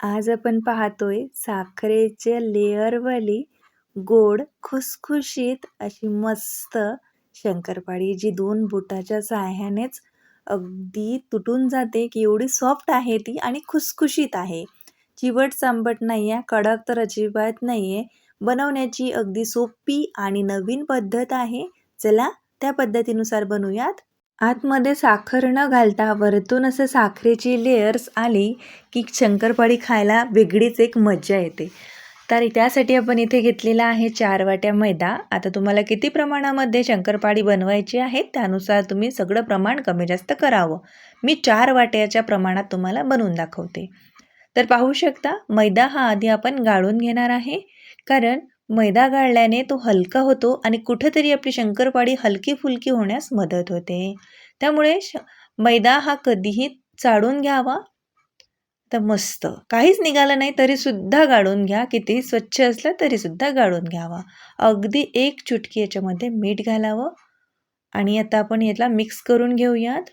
आज आपण पाहतोय साखरेच्या लेअरवाली गोड खुसखुशीत अशी मस्त शंकरपाळी जी दोन बोटाच्या साह्यानेच अगदी तुटून जाते की एवढी सॉफ्ट आहे ती आणि खुसखुशीत आहे. चिवट चांबट नाही आहे कडक तर अजिबात नाही आहे बनवण्याची अगदी सोपी आणि नवीन पद्धत आहे. चला त्या पद्धतीनुसार बनवूयात आतमध्ये साखर न घालता वरतून असं साखरेची लेयर्स आली की शंकरपाळी खायला वेगळीच एक मज्जा येते. तर त्यासाठी आपण इथे घेतलेला आहे चार वाट्या मैदा. आता तुम्हाला किती प्रमाणामध्ये शंकरपाळी बनवायची आहे त्यानुसार तुम्ही सगळं प्रमाण कमी जास्त करावं. मी चार वाट्याच्या प्रमाणात तुम्हाला बनवून दाखवते. तर पाहू शकता मैदा हा आधी आपण गाळून घेणार आहे. कारण मैदा गाळल्याने तो हलका होतो आणि कुठंतरी आपली शंकरपाळी हलकी फुलकी होण्यास मदत होते. त्यामुळे श मैदा हा कधीही चाळून घ्यावा. तर मस्त. काहीच निघालं नाही तरीसुद्धा गाळून घ्या. कितीही स्वच्छ असलं तरीसुद्धा गाळून घ्यावा. अगदी एक चुटकी याच्यामध्ये मीठ घालावं. आणि आता आपण याला मिक्स करून घेऊयात.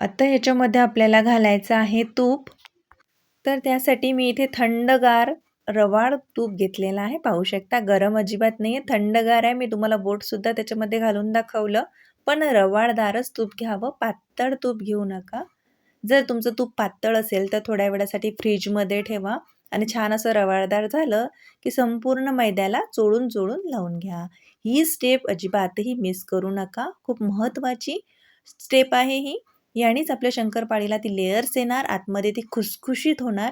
आता याच्यामध्ये आपल्याला घालायचं आहे तूप. तर त्यासाठी मी इथे थंडगार रवाळ तूप घेतलेला आहे. पाहू शकता गरम अजिबात नाही आहे थंडगार आहे. मी तुम्हाला बोटसुद्धा त्याच्यामध्ये घालून दाखवलं. पण रवाळदारच तूप घ्यावं. पातळ तूप घेऊ नका. जर तुमचं तूप पातळ असेल तर थोड्या वेळासाठी फ्रीजमध्ये ठेवा. आणि छान असं रवाळदार झालं की संपूर्ण मैद्याला चोळून चोळून लावून घ्या. ही स्टेप अजिबातही मिस करू नका. खूप महत्त्वाची स्टेप आहे ही. यानेच आपल्या शंकरपाळीला ती लेअर्स येणार. आतमध्ये ती खुसखुशीत होणार.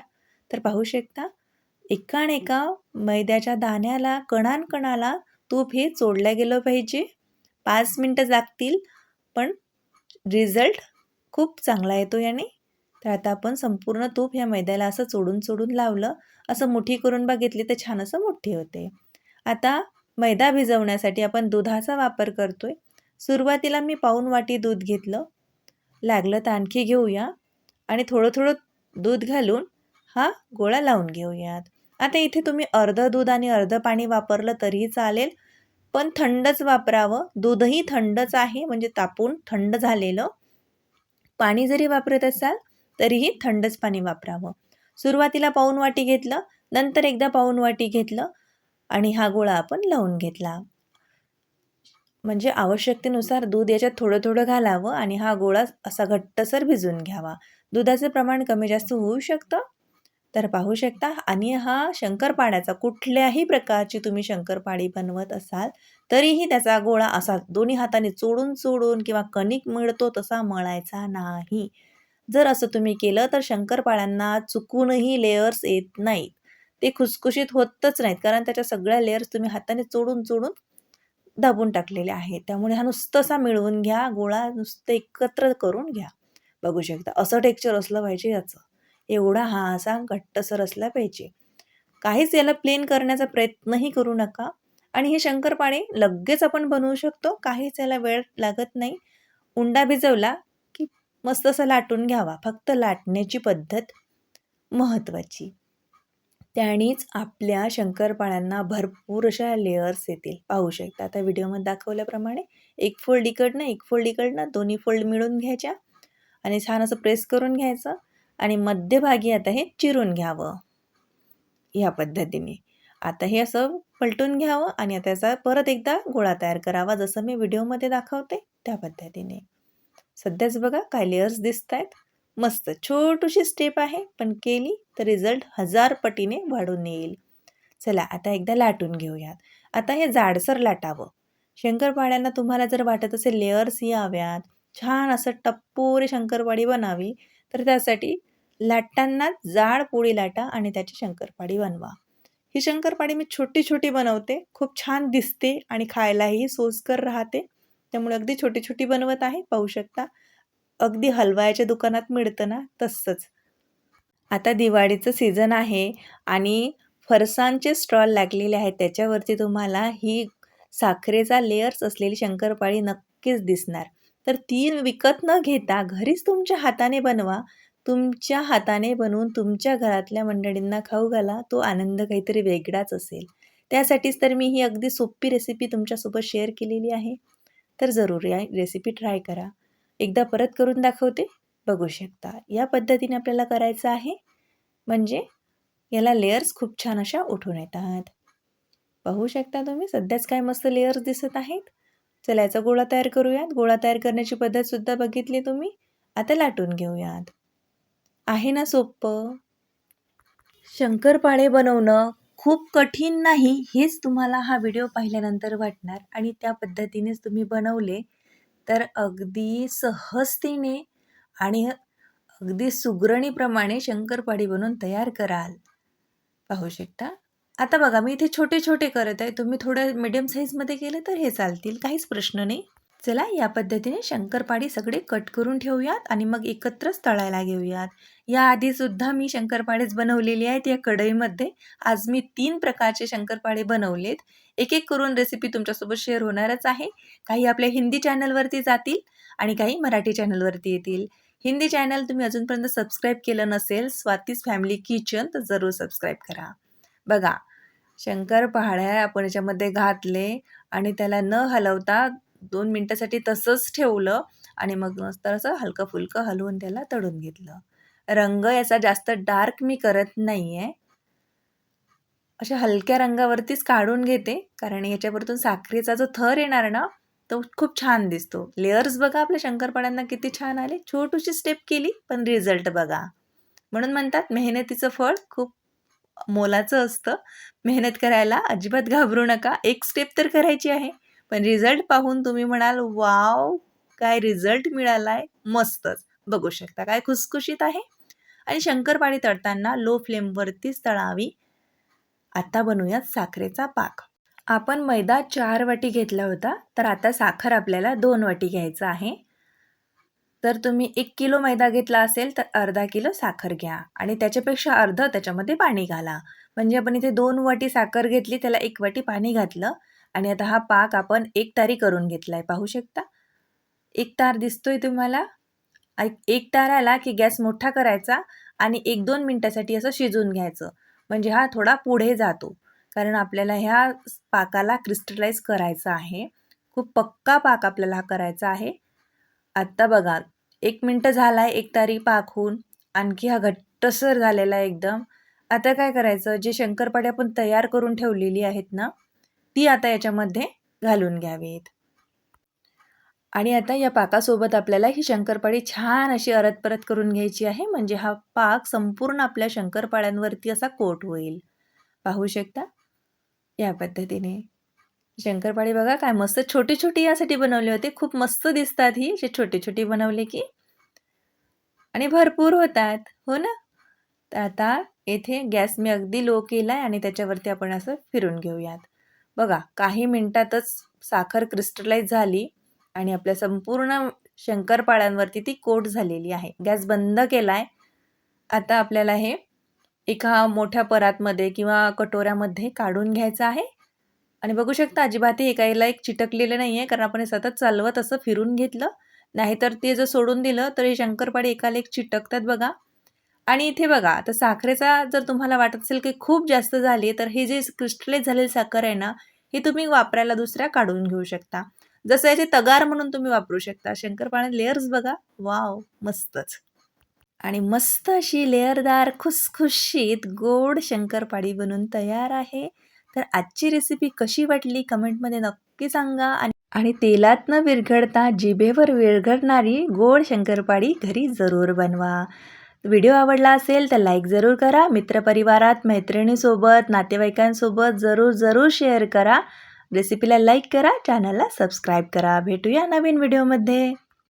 तर पाहू शकता एका मैद्याच्या दाण्याला कणांकणाला तूप हे चोडलं गेलं पाहिजे. पाच मिनटं लागतील पण रिझल्ट खूप चांगला येतो याने. तर आता आपण संपूर्ण तूप ह्या मैद्याला असं चोडून चोडून लावलं. असं मुठी करून बघितली तर छान असं मोठी होते. आता मैदा भिजवण्यासाठी आपण दुधाचा वापर करतोय. सुरुवातीला मी पाऊन वाटी दूध घेतलं. लागलं तर आणखी घेऊया. आणि थोडं थोडं दूध घालून हा गोळा लावून घेऊयात. आता इथे तुम्ही अर्धं दूध आणि अर्धं पाणी वापरलं तरीही चालेल. पण थंडच वापरावं. दूधही थंडच आहे म्हणजे तापून थंड झालेलं. पाणी जरी वापरत असाल तरीही थंडच पाणी वापरावं. सुरुवातीला पाऊन वाटी घेतलं नंतर एकदा पाऊन वाटी घेतलं आणि हा गोळा आपण लावून घेतला. म्हणजे आवश्यकतेनुसार दूध याच्यात थोडं थोडं घालावं आणि हा गोळा असा घट्टसर भिजून घ्यावा. दुधाचं प्रमाण कमी जास्त होऊ शकतं. तर पाहू शकता आणि हा शंकरपाळ्याचा कुठल्याही प्रकारची तुम्ही शंकरपाळी बनवत असाल तरीही त्याचा गोळा असा दोन्ही हाताने चोडून चोडून किंवा कणिक मिळतो तसा मळायचा नाही. जर असं तुम्ही केलं तर शंकरपाळ्यांना चुकूनही लेयर्स येत नाहीत. ते खुसखुशीत होतच नाहीत कारण त्याच्या सगळ्या लेयर्स तुम्ही हाताने चोडून चोडून दाबून टाकलेले आहेत. त्यामुळे हा नुसतंसा मिळवून घ्या गोळा नुसतं एकत्र करून घ्या. बघू शकता असं टेक्चर असलं पाहिजे याचं. एवढा हा असा घट्टसर असला पाहिजे. काहीच याला प्लेन करण्याचा प्रयत्नही करू नका. आणि हे शंकरपाळे लगेच आपण बनवू शकतो. काहीच याला वेळ लागत नाही. उंडा भिजवला की मस्त असा लाटून घ्यावा. फक्त लाटण्याची पद्धत महत्त्वाची. त्यानेच आपल्या शंकरपाळ्यांना भरपूर अशा लेअर्स येतील. पाहू शकता. आता व्हिडिओमध्ये दाखवल्याप्रमाणे एक फोल्ड इकडनं एक फोल्ड इकडनं दोन्ही फोल्ड मिळून घ्यायच्या. आणि छान असं प्रेस करून घ्यायचं. आणि मध्यभागी आता हे चिरून घ्यावं. ह्या पद्धतीने. आता हे असं पलटून घ्यावं आणि आता याचा परत एकदा गोळा तयार करावा जसं मी व्हिडिओमध्ये दाखवते त्या पद्धतीने. सध्याच बघा काय लेअर्स दिसत आहेत मस्त छोटीशी स्टेप आहे पण केली तर रिझल्ट हजार पटीने वाढून येईल. चला आता एकदा लाटून घेऊयात. आता हे जाडसर लाटावं. शंकरपाड्यांना तुम्हाला जर वाटत असेल लेअर्स याव्यात छान असं टप्पोरे शंकरपाडी बनावी तर त्यासाठी लाटताना जाड पोळी लाटा आणि त्याची शंकरपाडी बनवा. ही शंकरपाडी मी छोटी छोटी बनवते. खूप छान दिसते आणि खायलाही सोसकर राहते. त्यामुळे अगदी छोटी छोटी बनवत आहे. पाहू शकता. अगदी हलवायाच्या दुकानात मिळतं ना? तसंच. आता दिवाळीचं सीझन आहे आणि फरसांचे स्टॉल लागलेले आहेत. त्याच्यावरती तुम्हाला ही साखरेचा लेअर्स असलेली शंकरपाळी नक्कीच दिसणार. तर ती विकत न घेता घरीच तुमच्या हाताने बनवा. तुमच्या हाताने बनवून तुमच्या घरातल्या मंडळींना खाऊ घाला तो आनंद काहीतरी वेगळाच असेल. त्यासाठीच तर मी ही अगदी सोपी रेसिपी तुमच्यासोबत शेअर केलेली आहे. तर जरूर या रेसिपी ट्राय करा. एकदा परत करून दाखवते. बघू शकता. या पद्धतीने आपल्याला करायचं आहे. म्हणजे याला लेयर्स खूप छान अशा उठून येतात. पाहू शकता तुम्ही सध्याच काय मस्त लेयर्स दिसत आहेत. चला याचा गोळा तयार करूयात. गोळा तयार करण्याची पद्धतसुद्धा बघितली तुम्ही. आता लाटून घेऊयात. आहे ना सोपं शंकरपाळे बनवणं खूप कठीण नाही हेच तुम्हाला हा व्हिडिओ पाहिल्यानंतर वाटणार आणि त्या पद्धतीनेच तुम्ही बनवले. तर अगदी सहजतेने आणि अगदी सुगरणीप्रमाणे शंकरपाळी बनवून तयार कराल. पाहू शकता? आता बघा मी इथे छोटे छोटे करत आहे. तुम्ही थोडं मिडियम साईजमध्ये केलं तर हे चालतील काहीच प्रश्न नाही. चला या पद्धतीने शंकरपाळी सगळे कट करून ठेवूयात आणि मग एकत्रच तळायला घेऊयात. याआधीसुद्धा मी शंकरपाळेच बनवलेली आहेत या कढईमध्ये. आज मी तीन प्रकारचे शंकरपाळे बनवलेत. एक एक करून रेसिपी तुमच्यासोबत शेअर होणारच आहे. काही आपल्या हिंदी चॅनलवरती जातील आणि काही मराठी चॅनलवरती येतील. हिंदी चॅनल तुम्ही अजूनपर्यंत सबस्क्राईब केलं नसेल स्वातीस फॅमिली किचन तर जरूर सबस्क्राईब करा. बघा शंकर पहाड्या आपण याच्यामध्ये घातले आणि त्याला न हलवता दोन मिनटासाठी तसंच ठेवलं आणि मग मस्त असं हलकं फुलकं हलवून त्याला तळून घेतलं. रंग याचा जास्त डार्क मी करत नाही आहे अशा हलक्या रंगावरतीच काढून घेते कारण याच्यावरतून साखरेचा जो थर येणार ना तो खूप छान दिसतो. लेअर्स बघा आपल्या शंकरपाड्यांना किती छान आले. छोटीशी स्टेप केली पण रिझल्ट बघा. म्हणून म्हणतात मेहनतीचं फळ खूप मोलाचं असतं. मेहनत करायला अजिबात घाबरू नका. एक स्टेप तर करायची आहे. पण रिझल्ट पाहून तुम्ही म्हणाल वाव काय रिझल्ट मिळाला आहे मस्तच. बघू शकता काय खुसखुशीत आहे. आणि शंकरपाळी तळताना लो फ्लेमवरतीच तळावी. आता बनवूयात साखरेचा पाक. आपण मैदा चार वाटी घेतला होता तर आता साखर आपल्याला दोन वाटी घ्यायचं आहे. तर तुम्ही एक किलो मैदा घेतला असेल तर अर्धा किलो साखर घ्या. आणि त्याच्यापेक्षा अर्ध त्याच्यामध्ये पाणी घाला. म्हणजे आपण इथे दोन वाटी साखर घेतली त्याला एक वाटी पाणी घातलं. आणि आता हा पाक आपण एक तारी करून घेतला आहे पाहू शकता? एक तार दिसतोय तुम्हाला? एक तार आला की गॅस मोठा करायचा आणि एक दोन मिनटासाठी असं शिजून घ्यायचं. म्हणजे हा थोडा पुढे जातो. कारण आपल्याला ह्या पाकाला क्रिस्टलाइज करायचा आहे. खूप पक्का पाक आपल्याला हा करायचा आहे. आत्ता बघा एक मिनटं झाला आहे एक तारी पाक होऊन आणखी हा घट्टसर झालेला आहे एकदम. आता काय करायचं? जे शंकरपाडे आपण तयार करून ठेवलेली आहेत ना ती आता याच्यामध्ये घालून घ्यावीत. आणि आता या पाकासोबत आपल्याला ही शंकरपाळी छान अशी अरत परत करून घ्यायची आहे. म्हणजे हा पाक संपूर्ण आपल्या शंकरपाळ्यांवरती असा कोट होईल. पाहू शकता? या पद्धतीने. शंकरपाळी बघा काय मस्त छोटी छोटी यासाठी बनवले होते. खूप मस्त दिसतात ही. अशी छोटी छोटी बनवले की. आणि भरपूर होतात. हो ना? तर आता येथे गॅस मी अगदी लो केला आहे आणि त्याच्यावरती आपण असं फिरून घेऊयात. बघा काही मिनटातच साखर क्रिस्टलाइज झाली आणि आपल्या संपूर्ण शंकरपाळ्यांवरती ती कोट झालेली आहे. गॅस बंद केला आहे आता आपल्याला हे एका मोठ्या परातमध्ये किंवा कटोऱ्यामध्ये काढून घ्यायचं आहे. आणि बघू शकता अजिबात एकाला एक चिटकलेलं नाही आहे कारण आपण हे सतत चालवत असं फिरून घेतलं. नाहीतर ते जर सोडून दिलं तर हे शंकरपाळे एकाला एक चिटकतात बघा. आणि इथे बघा आता साखरेचा जर तुम्हाला वाटत असेल की खूप जास्त झाली तर हे जे क्रिस्टलाइज झालेली साखर आहे ना हे तुम्ही वापरायला दुसऱ्या काढून घेऊ शकता. जसं याचे तगार म्हणून तुम्ही वापरू शकता. शंकरपाळे लेअर्स बघा. वाव मस्तच. आणि मस्त अशी लेअरदार खुसखुशीत गोड शंकरपाळी बनून तयार आहे. तर आजची रेसिपी कशी वाटली कमेंटमध्ये नक्की सांगा. आणि आणि तेलात न विरघडता जिभेवर विरघडणारी गोड शंकरपाळी घरी जरूर बनवा. व्हिडिओ आवडला असेल तर लाईक जरूर करा. मित्रपरिवारात मैत्रिणीसोबत नातेवाईकांसोबत जरूर जरूर शेअर करा. रेसिपीला लाईक करा. चॅनलला सबस्क्राईब करा. भेटूया नवीन व्हिडिओमध्ये.